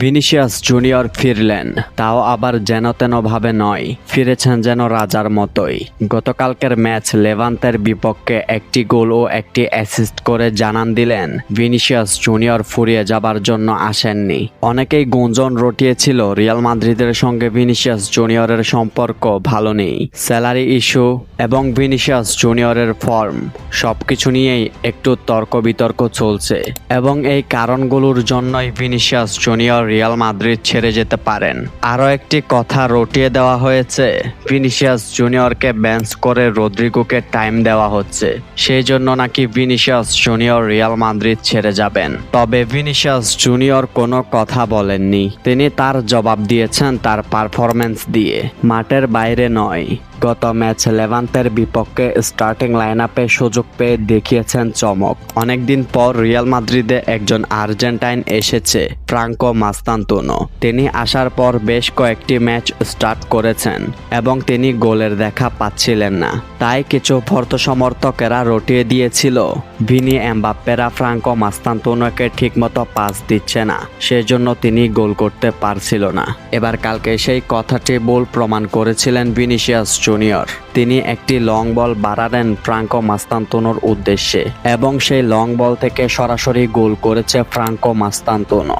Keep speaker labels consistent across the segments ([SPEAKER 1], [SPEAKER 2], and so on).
[SPEAKER 1] Vinicius junior ফিরলেন, তাও আবার যেন তেনভাবে নয়, ফিরেছেন যেন রাজার মতোই। গতকালকের ম্যাচ লেভান্তের বিপক্ষে একটি গোল ও একটি অ্যাসিস্ট করে জানান দিলেন, ভিনিসিয়াস জুনিয়র ফুরিয়ে যাবার জন্য আসেননি। অনেকেই গুঞ্জন রটিয়েছিল, রিয়াল মাদ্রিদের সঙ্গে ভিনিসিয়াস জুনিয়রের সম্পর্ক ভালো নেই, স্যালারি ইস্যু এবং ভিনিসিয়াস জুনিয়রের ফর্ম, সবকিছু নিয়েই একটু তর্ক বিতর্ক চলছে। এবং এই কারণগুলোর জন্যই ভিনিসিয়াস জুনিয়র রিয়াল মাদ্রিদ ছেড়ে যেতে পারেন। আরও একটি কথা রটিয়ে দেওয়া হয়েছে, ভিনিসিয়াস জুনিয়রকে বেঞ্চ করে রদ্রিগোকে টাইম দেওয়া হচ্ছে। সেই জন্য নাকি ভিনিসিয়াস জুনিয়র রিয়াল মাদ্রিদ ছেড়ে যাবেন। তবে ভিনিসিয়াস জুনিয়র কোনো কথা বলেননি। তিনি তার জবাব দিয়েছেন তার পারফরমেন্স দিয়ে। মাঠের বাইরে নয়। গত ম্যাচ লেভান্তের বিপক্ষে স্টার্টিং লাইন আপে সুযোগ পেয়ে দেখিয়েছেন চমক। অনেকদিন পর রিয়াল মাদ্রিদে একজন আর্জেন্টাইন এসেছে, ফ্রাঙ্কো মাস্তান্তোনো তিনি আসার পর বেশ কয়েকটি ম্যাচ স্টার্ট করেছেন এবং তিনি গোলের দেখা পাচ্ছিলেন না। তাই কিছু ভর্ত সমর্থকেরা রটিয়ে দিয়েছিল, ভিনি এমবাপ্পেরা ফ্রাঙ্কো মাস্তান্তোনোকে ঠিকমতো পাস দিচ্ছে না, সেজন্য তিনি গোল করতে পারছিল না। এবার কালকে সেই কথাটি বল প্রমাণ করেছিলেন ভিনিসিয়াস জুনিয়র। তিনি একটি লং বল বাড়ালেন ফ্রাঙ্কো মাস্তান্তোনোর উদ্দেশ্যে এবং সেই লং বল থেকে সরাসরি গোল করেছে ফ্রাঙ্কো মাস্তান্তোনো।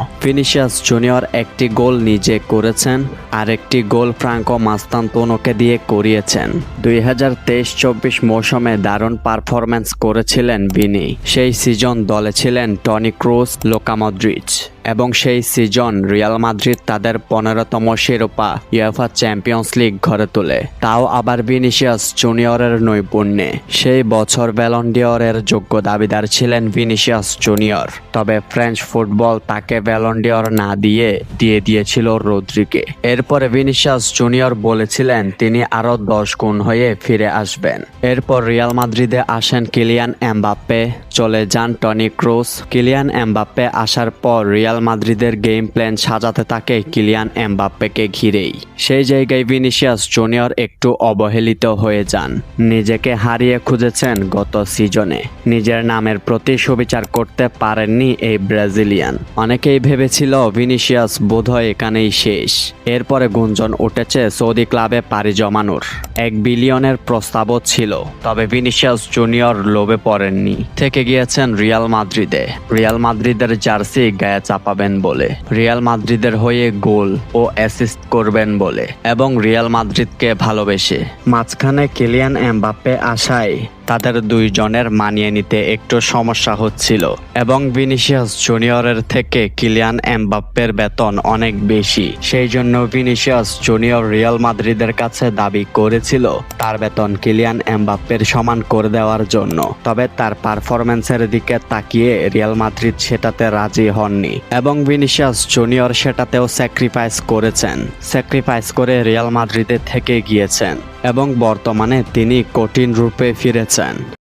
[SPEAKER 1] ফিনিশিয়াস জুনিয়র একটি গোল নিজে করেছেন আর একটি গোল ফ্রাঙ্কো মাস্তান্তোনোকে দিয়ে করিয়েছেন। দুই হাজার তেইশ চব্বিশ মৌসুমে দারুণ পারফরম্যান্স করেছিলেন বিনি। সেই সিজন দলে ছিলেন টনি ক্রুজ লোকামদ্রিচ এবং সেই সিজন রিয়াল মাদ্রিদ তাদের পনেরোতম শিরোপা ইউএফা চ্যাম্পিয়ন্স লিগ ঘরে তোলে। তাও আবার ভিনিসিয়াস জুনিয়রের নৈপুণ্যে। সেই বছর ব্যালন্ডিয়রের যোগ্য দাবিদার ছিলেন ভিনিসিয়াস জুনিয়র তবে ফ্রেঞ্চ ফুটবল তাকে ব্যালন্ডিয়র না দিয়ে দিয়ে দিয়েছিল রদ্রিকে। এরপরে ভিনিসিয়াস জুনিয়র বলেছিলেন তিনি আরও দশ গুণ হয়ে ফিরে আসবেন। এরপর রিয়াল মাদ্রিদে আসেন কিলিয়ান এমবাপ্পে চলে যান টনি ক্রুস কিলিয়ান এমবাপ্পে আসার পর রিয়াল মাদ্রিদের গেম প্ল্যান সাজাতে থাকে কিলিয়ান এমবাপ্পেকে ঘিরেই। সেই জায়গায় ভিনিসিয়াস জুনিয়র একটু অবহেলিত হয়ে যান। নিজেকে হারিয়ে খুঁজেছেন গত সিজনে। নিজের নামের প্রতি সুবিচার করতে পারেননি এই ব্রাজিলিয়ান। অনেকেই ভেবেছিল ভিনিসিয়াস বোধহয় এখানেই শেষ। এরপরে গুঞ্জন উঠেছে সৌদি ক্লাবে পাড়ি জমানোর। এক বিলিয়নের প্রস্তাবও ছিল, তবে ভিনিসিয়াস জুনিয়র লোভে পড়েননি। থেকে গিয়েছেন রিয়াল মাদ্রিদে। রিয়াল মাদ্রিদের জার্সি গায়ে চাপাবেন বলে, রিয়াল মাদ্রিদের হয়ে গোল ও অ্যাসিস্ট করবেন বলে, এবং রিয়াল মাদ্রিদকে ভালোবেসে। মাঝখানে কিলিয়ান এমবাপ্পে আসায় তাদের দুইজনের মানিয়ে নিতে একটু সমস্যা হচ্ছিল এবং ভিনিসিয়াস জুনিয়রের থেকে কিলিয়ান এমবাপ্পের বেতন অনেক বেশি। সেই জন্য ভিনিসিয়াস জুনিয়র রিয়াল মাদ্রিদের কাছে দাবি করেছিল তার বেতন কিলিয়ান এমবাপ্পের সমান করে দেওয়ার জন্য। তবে তার পারফরমেন্সের দিকে তাকিয়ে রিয়াল মাদ্রিদ সেটাতে রাজি হননি এবং ভিনিসিয়াস জুনিয়র সেটাতেও স্যাক্রিফাইস করেছেন। স্যাক্রিফাইস করে রিয়াল মাদ্রিদে থেকে গিয়েছেন। এবং বর্তমানে তিনি কঠিন রূপে ফিরেছেন।